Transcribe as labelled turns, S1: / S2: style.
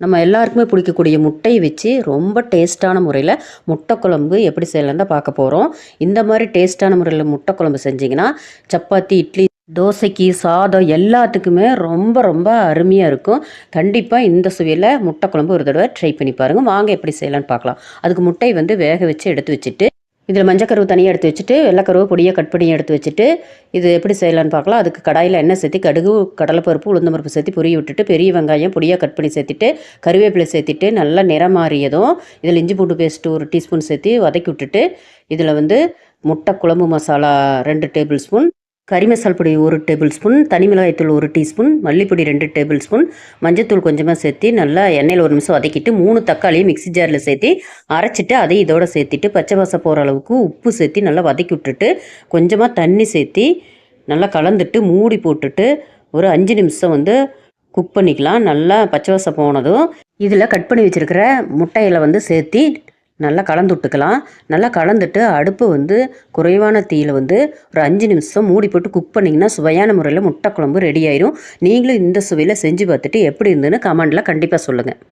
S1: நம்ம எல்லாருக்குமே பிடிக்கக்கூடிய முட்டையை வச்சு ரொம்ப டேஸ்ட்டான முறையில் முட்டை குழம்பு எப்படி செய்யலாம் தான் பார்க்க போகிறோம் இந்த மாதிரி டேஸ்ட்டான முறையில் முட்டை குழம்பு செஞ்சிங்கன்னா சப்பாத்தி இட்லி தோசைக்கு சாதம் எல்லாத்துக்குமே ரொம்ப ரொம்ப அருமையாக இருக்கும். கண்டிப்பாக இந்த சுவையில் முட்டை குழம்பு ஒரு தடவை ட்ரை பண்ணி பாருங்கள் வாங்க எப்படி செய்யலான்னு பார்க்கலாம். அதுக்கு முட்டை வந்து வேக வச்சு எடுத்து வச்சுட்டு இதில் மஞ்சக்கருவு தனியாக எடுத்து வச்சுட்டு வெள்ளைக்கருவு பொடியாக கட் பண்ணி எடுத்து வச்சுட்டு இது எப்படி செய்யலான்னு பார்க்கலாம். அதுக்கு கடாயில் எண்ணெய் சேர்த்து கடுகு கடலைப்பருப்பு உளுந்தம்பருப்பு சேர்த்து பொரிய விட்டுட்டு பெரிய வெங்காயம் பொடியாக கட் பண்ணி சேர்த்துட்டு கருவேப்பிலை சேர்த்துட்டு நல்லா நிறம் மாறியதும் இதில் இஞ்சி பூண்டு பேஸ்ட்டு ஒரு டீஸ்பூன் சேர்த்து வதக்கி விட்டுட்டு இதில் வந்து முட்டை குழம்பு மசாலா ரெண்டு டேபிள் ஸ்பூன் கறி மசால் பொடி ஒரு டேபிள் ஸ்பூன் தனி மிளகாய்த்தூள் ஒரு டீஸ்பூன் மல்லிப்பொடி ரெண்டு டேபிள் ஸ்பூன் மஞ்சத்தூள் கொஞ்சமாக சேர்த்து நல்லா எண்ணெயில் ஒரு நிமிஷம் வதக்கிட்டு மூணு தக்காளியும் மிக்ஸி ஜாரில் சேர்த்து அரைச்சிட்டு அதை இதோட சேர்த்துட்டு பச்சை வாசம் போகிற அளவுக்கு உப்பு சேர்த்து நல்லா வதக்கி விட்டுட்டு கொஞ்சமாக தண்ணி சேர்த்து நல்லா கலந்துட்டு மூடி போட்டுட்டு ஒரு அஞ்சு நிமிஷம் வந்து குக் பண்ணிக்கலாம். நல்லா பச்சை வாசம் போனதும் இதில் கட் பண்ணி வச்சுருக்கிற முட்டையில் வந்து சேர்த்து நல்லா கலந்து விட்டுக்கலாம் நல்லா கலந்துட்டு அடுப்பு வந்து குறைவான தீயில் வந்து ஒரு அஞ்சு நிமிஷம் மூடி போட்டு குக் பண்ணிங்கன்னா சுவையான முறையில் முட்டை குழம்பு ரெடி ஆயிரும். நீங்களும் இந்த சுவையில் செஞ்சு பார்த்துட்டு எப்படி இருந்துன்னு கமெண்டில் கண்டிப்பாக சொல்லுங்கள்